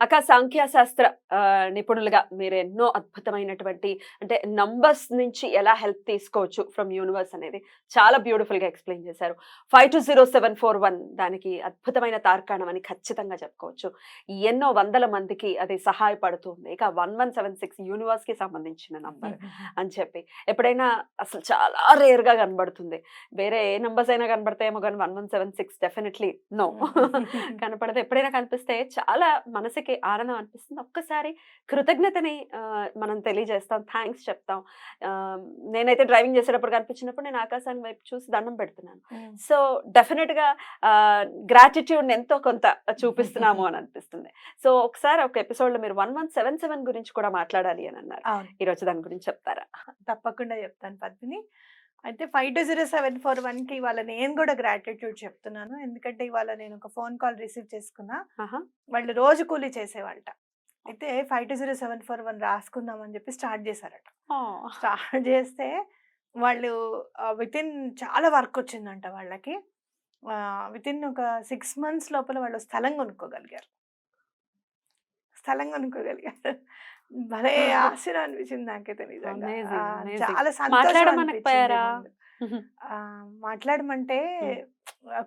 అక్క సాంఖ్యశాస్త్ర నిపుణులుగా మీరు ఎన్నో అద్భుతమైనటువంటి అంటే నంబర్స్ నుంచి ఎలా హెల్ప్ తీసుకోవచ్చు ఫ్రమ్ యూనివర్స్ అనేది చాలా బ్యూటిఫుల్గా ఎక్స్ప్లెయిన్ చేశారు. Five two zero seven four one దానికి అద్భుతమైన తార్కాణం అని ఖచ్చితంగా చెప్పుకోవచ్చు. ఎన్నో వందల మందికి అది సహాయపడుతుంది. ఇక వన్ వన్ సెవెన్ సిక్స్ యూనివర్స్కి సంబంధించిన నంబర్ అని చెప్పి. ఎప్పుడైనా అసలు చాలా రేర్గా కనబడుతుంది. వేరే ఏ నంబర్స్ అయినా కనబడతాయేమో కానీ one one seven six definitely no. కనపడదు. ఎప్పుడైనా కనిపిస్తే చాలా మనసుకి ఆనందం అనిపిస్తుంది. ఒక్కసారి కృతజ్ఞతని మనం తెలియజేస్తాం. థ్యాంక్స్ చెప్తాం. నేనైతే డ్రైవింగ్ చేసేటప్పుడు కనిపించినప్పుడు నేను ఆకాశాన్ని వైపు చూసి దండం పెడుతున్నాను. సో డెఫినెట్గా గ్రాటిట్యూడ్ ఎంతో కొంత చూపిస్తున్నాము అని అనిపిస్తుంది. సో ఒకసారి ఒక ఎపిసోడ్లో మీరు వన్ వన్ సెవెన్ సెవెన్ గురించి కూడా మాట్లాడాలి అని అన్నారు. అవును. ఈ రోజు దాని గురించి చెప్తారా? తప్పకుండా చెప్తాను పద్మిని. అయితే five two zero seven four వన్కి ఇవాళ నేను కూడా గ్రాటిట్యూడ్ చెప్తున్నాను. ఎందుకంటే ఇవాళ నేను ఒక ఫోన్ కాల్ రిసీవ్ చేసుకున్నా. వాళ్ళు రోజు కూలీ చేసేవాళ్ళట. అయితే five two zero seven four one రాసుకుందాం అని చెప్పి స్టార్ట్ చేశారట. స్టార్ట్ చేస్తే వాళ్ళు విత్ ఇన్ చాలా వర్క్ వచ్చిందంట వాళ్ళకి. విత్ ఇన్ ఒక సిక్స్ మంత్స్ లోపల వాళ్ళు స్థలం కొనుక్కోగలిగారు. స్థలం కొనుక్కోగలిగారు. భలే ఆశ్చర్యం అనిపించింది నాకైతే నిజంగా. చాలా సంతోషం మాట్లాడమంటే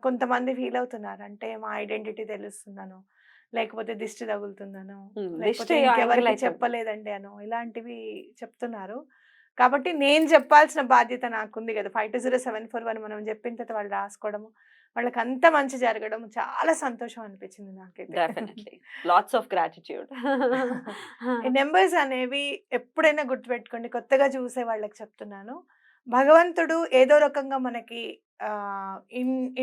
కొంతమంది ఫీల్ అవుతున్నారు అంటే మా ఐడెంటిటీ తెలుస్తుందను లేకపోతే దిష్టి తగులుతుందను అయితే- చెప్పలేదండి అను ఇలాంటివి చెప్తున్నారు. కాబట్టి నేను చెప్పాల్సిన బాధ్యత నాకుంది కదా. Five two zero seven four one మనం చెప్పిన తర్వాత వాళ్ళు రాసుకోవడము. వాళ్ళకి అంత మంచి జరగడం చాలా సంతోషం అనిపించింది నాకైతే. Definitely. Lots of gratitude numbers అనేవి ఎప్పుడైనా గుర్తుపెట్టుకోండి. కొత్తగా చూసే వాళ్ళకి చెప్తున్నాను. భగవంతుడు ఏదో రకంగా మనకి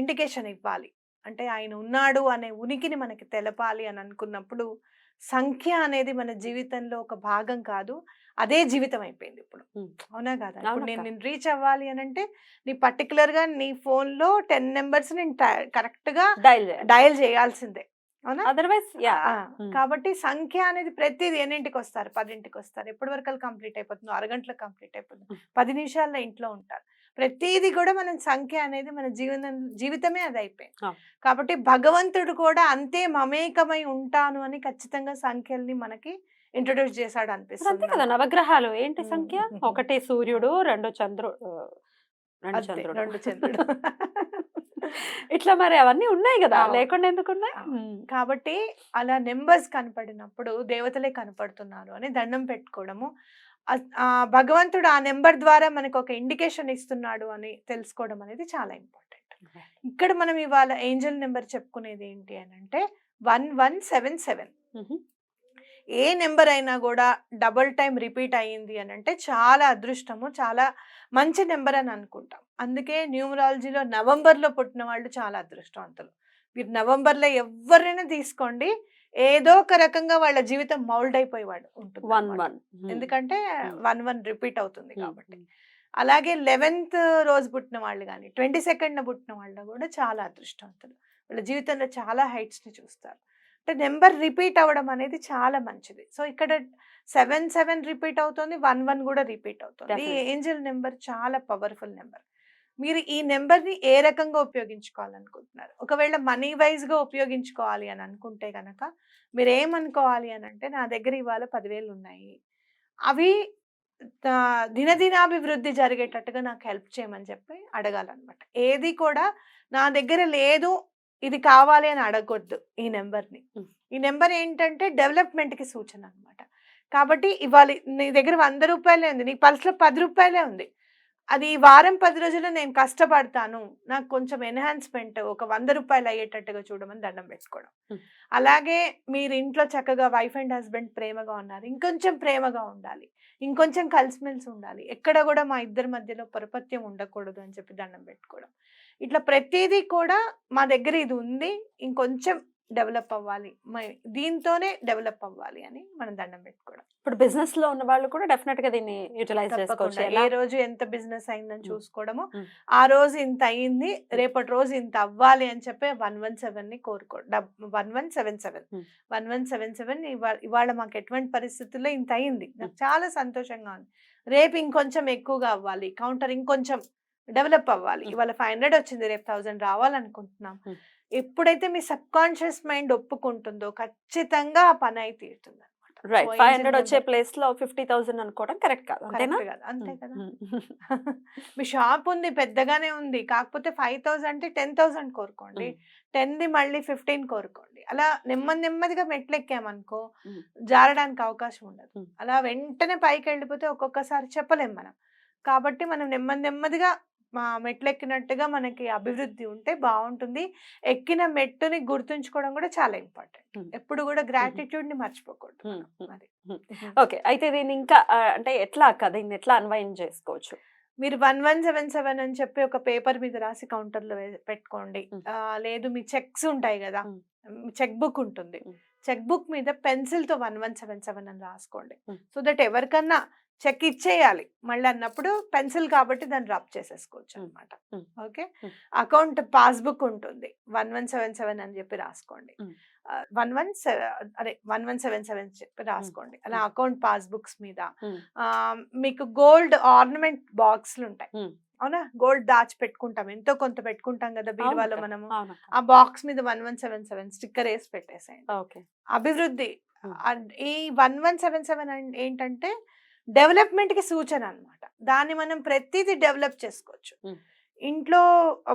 ఇండికేషన్ ఇవ్వాలి. అంటే ఆయన ఉన్నాడు అనే ఉనికిని మనకి తెలపాలి అని అనుకున్నప్పుడు సంఖ్య అనేది మన జీవితంలో ఒక భాగం కాదు అదే జీవితం అయిపోయింది ఇప్పుడు. అవునా కదా? ఇప్పుడు. నేను నేను రీచ్ అవ్వాలి అని అంటే నీ పర్టికులర్గా నీ ఫోన్లో టెన్ నెంబర్స్ నేను కరెక్ట్గా డైల్ డయల్ చేయాల్సిందే. అవునా? అదర్వైజ్ కాబట్టి సంఖ్య అనేది ప్రతిది ఎన్నింటికి వస్తారు? పదింటికి వస్తారు? ఎప్పటి వరకు కంప్లీట్ అయిపోతుంది? అరగంటలో కంప్లీట్ అయిపోతుంది. పది నిమిషాల్లో ఇంట్లో ఉంటారు. ప్రతిదీ కూడా మనం సంఖ్య అనేది మన జీవనం జీవితమే అది అయిపోయింది. కాబట్టి భగవంతుడు కూడా అంతే మమేకమై ఉంటాను అని ఖచ్చితంగా సంఖ్యల్ని మనకి ఇంట్రొడ్యూస్ చేశాడు అంతే అనిపిస్తుంది కదా నాకు. నవగ్రహాలు ఏంటి. సంఖ్య ఒకటి సూర్యుడు రెండు చంద్రుడు రెండు అంతే, చంద్రుడు రెండు చంద్రుడు ఇట్లా మరి అవన్నీ ఉన్నాయి కదా. లేకుండా ఎందుకు ఉన్నాయి. కాబట్టి అలా నెంబర్స్ కనపడినప్పుడు దేవతలే కనపడుతున్నారు అని దండం పెట్టుకోవడము భగవంతుడు ఆ నెంబర్ ద్వారా మనకు ఒక ఇండికేషన్ ఇస్తున్నాడు అని తెలుసుకోవడం అనేది చాలా ఇంపార్టెంట్. ఇక్కడ మనం ఇవాళ ఏంజల్ నెంబర్ చెప్పుకునేది ఏంటి అని అంటే వన్ వన్ సెవెన్ సెవెన్. ఏ నెంబర్ అయినా కూడా డబుల్ టైం రిపీట్ అయ్యింది అని అంటే చాలా అదృష్టము చాలా మంచి నెంబర్ అని అనుకుంటాం. అందుకే న్యూమరాలజీలో నవంబర్లో పుట్టిన వాళ్ళు చాలా అదృష్టవంతులు. మీరు నవంబర్లో ఎవరైనా తీసుకోండి. ఏదో ఒక రకంగా వాళ్ళ జీవితం మౌల్డ్ అయిపోయేవాడు ఉంటుంది వన్. వన్. ఎందుకంటే. వన్ వన్ రిపీట్ అవుతుంది. కాబట్టి అలాగే లెవెన్త్ రోజు పుట్టిన వాళ్ళు కానీ ట్వంటీ సెకండ్ పుట్టిన వాళ్ళు కూడా చాలా అదృష్టవంతులు వాళ్ళ జీవితంలో చాలా heights ని చూస్తారు అంటే నెంబర్ రిపీట్ అవ్వడం అనేది చాలా మంచిది సో ఇక్కడ సెవెన్ సెవెన్ రిపీట్ అవుతుంది వన్ వన్ కూడా రిపీట్ అవుతుంది. ఏంజల్ నెంబర్ చాలా పవర్ఫుల్ నెంబర్ మీరు ఈ నెంబర్ని ఏ రకంగా ఉపయోగించుకోవాలనుకుంటున్నారు? ఒకవేళ మనీ వైజ్గా ఉపయోగించుకోవాలి అని అనుకుంటే కనుక మీరు ఏమనుకోవాలి అని అంటే నా దగ్గర ఇవాళ పదివేలు ఉన్నాయి అవి దినదినాభివృద్ధి జరిగేటట్టుగా నాకు హెల్ప్ చేయమని చెప్పి అడగాలన్నమాట. ఏది కూడా నా దగ్గర లేదు ఇది కావాలి అని అడగొద్దు ఈ నెంబర్ని. ఈ నెంబర్ ఏంటంటే డెవలప్మెంట్కి సూచన అన్నమాట. కాబట్టి ఇవాళ నీ దగ్గర వంద రూపాయలే ఉంది నీ పర్సులో పది రూపాయలే ఉంది. అది వారం పది రోజుల్లో నేను కష్టపడతాను. నాకు కొంచెం ఎన్హాన్స్మెంట్ ఒక వంద రూపాయలు అయ్యేటట్టుగా చూడమని దండం పెట్టుకోవడం. అలాగే మీరు ఇంట్లో చక్కగా వైఫ్ అండ్ హస్బెండ్ ప్రేమగా ఉన్నారు. ఇంకొంచెం ప్రేమగా ఉండాలి. ఇంకొంచెం కలిసిమెలిసి ఉండాలి. ఎక్కడ కూడా మా ఇద్దరి మధ్యలో పరపత్యం ఉండకూడదు అని చెప్పి దండం పెట్టుకోవడం. ఇట్లా ప్రతిదీ కూడా మా దగ్గర ఇది ఉంది. ఇంకొంచెం డెవలప్ అవ్వాలి మ- దీంతోనే డెవలప్ అవ్వాలి అని మనం దండం పెట్టుకోవడం ఇప్పుడు బిజినెస్లో ఉన్న వాళ్ళు కూడా డెఫినెట్గా దీన్ని యూటిలైజ్ చేసుకోవచ్చు? ఏ రోజు ఎంత బిజినెస్ అయిందని. చూసుకోవడము. ఆ రోజు ఇంత అయింది రేపటి రోజు ఇంత అవ్వాలి అని చెప్పి వన్ వన్ సెవెన్ని కోరుకో one one seven seven. One one seven seven ఇవాళ మాకు ఎటువంటి పరిస్థితుల్లో ఇంత అయింది నాకు చాలా సంతోషంగా ఉంది రేపు ఇంకొంచెం ఎక్కువగా అవ్వాలి కౌంటర్ ఇంకొంచెం డెవలప్ అవ్వాలి. ఇవాళ ఫైవ్ హండ్రెడ్ వచ్చింది రేపు థౌసండ్ రావాలనుకుంటున్నాం. ఎప్పుడైతే మీ సబ్ కాన్షియస్ మైండ్ ఒప్పుకుంటుందో ఖచ్చితంగా ఆ పని అయితే తీరుతుంది రైట్. ఫైవ్ హండ్రెడ్ వచ్చే? ప్లేస్లో ఫిఫ్టీ థౌసండ్ అనుకోవడం కరెక్ట్ కాదు. అంతేనా? అంతే కదా? మీ షాప్ ఉంది పెద్దగానే ఉంది. కాకపోతే ఫైవ్ థౌసండ్ అంటే టెన్ థౌసండ్ కోరుకోండి. టెన్ ది మళ్ళీ ఫిఫ్టీన్ కోరుకోండి. అలా నెమ్మది నెమ్మదిగా మెట్లు ఎక్కామనుకో మ్మ్. జారడానికి అవకాశం ఉండదు. అలా వెంటనే పైకి వెళ్ళిపోతే ఒక్కొక్కసారి చెప్పలేం మనం. కాబట్టి మనం నెమ్మది నెమ్మదిగా మా మెట్లు ఎక్కినట్టుగా మనకి అభివృద్ధి ఉంటే బాగుంటుంది ఎక్కిన మెట్టుని గుర్తుంచుకోవడం కూడా చాలా ఇంపార్టెంట్. ఎప్పుడు కూడా gratitude ని మర్చిపోకూడదు. అది ఓకే. అయితే దీన్ని ఇంకా అంటే ఎట్లా అక్క దీన్ని ఎట్లా అన్వయం చేసుకోవచ్చు? మీరు వన్ వన్ సెవెన్ సెవెన్ అని చెప్పి ఒక పేపర్ మీద రాసి కౌంటర్లో పెట్టుకోండి. లేదు మీ చెక్స్ ఉంటాయి కదా. చెక్ బుక్ ఉంటుంది. చెక్ బుక్ మీద పెన్సిల్తో వన్ వన్ సెవెన్ సెవెన్ అని రాసుకోండి. సో దట్ ఎవరికన్నా చెక్ ఇచ్చేయాలి. మళ్ళీ అన్నప్పుడు పెన్సిల్ కాబట్టి దాన్ని రబ్ చేసేసుకోవచ్చు. అనమాట. ఓకే. అకౌంట్ పాస్బుక్ ఉంటుంది. వన్ వన్ సెవెన్ సెవెన్ అని చెప్పి రాసుకోండి. వన్ వన్ అదే వన్ వన్ సెవెన్ సెవెన్ చెప్పి రాసుకోండి. అలా. అకౌంట్ పాస్బుక్స్ మీద. మీకు గోల్డ్ ఆర్నమెంట్ బాక్స్లు ఉంటాయి. అవునా? గోల్డ్ దాచి పెట్టుకుంటాం. ఎంతో కొంత పెట్టుకుంటాం కదా బీరువాలో మనము. ఆ బాక్స్ మీద one one seven seven sticker వేసి పెట్టేసేయండి. ఓకే. అభివృద్ధి ఈ వన్ వన్ సెవెన్ సెవెన్ ఏంటంటే డెవలప్మెంట్కి సూచన అన్నమాట దాన్ని మనం ప్రతిదీ డెవలప్ చేసుకోవచ్చు. ఇంట్లో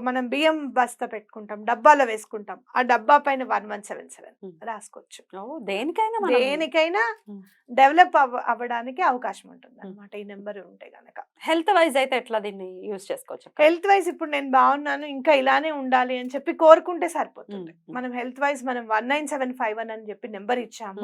మనం బియ్యం బస్తా పెట్టుకుంటాం డబ్బాలో వేసుకుంటాం ఆ డబ్బా పైన వన్ వన్ సెవెన్ సెవెన్. రాసుకోవచ్చు దేనికైనా దేనికైనా. డెవలప్ అవ్వ అవ్వడానికి అవకాశం ఉంటుంది అనమాట ఈ నెంబర్ ఉంటే గనక హెల్త్ వైజ్ అయితే ఎట్లా దీన్ని యూజ్ చేసుకోవచ్చు? హెల్త్ వైజ్ ఇప్పుడు నేను బాగున్నాను ఇంకా ఇలానే ఉండాలి అని చెప్పి కోరుకుంటే సరిపోతుంది. మనం హెల్త్ వైజ్ మనం one nine seven five one అని చెప్పి నెంబర్ ఇచ్చాము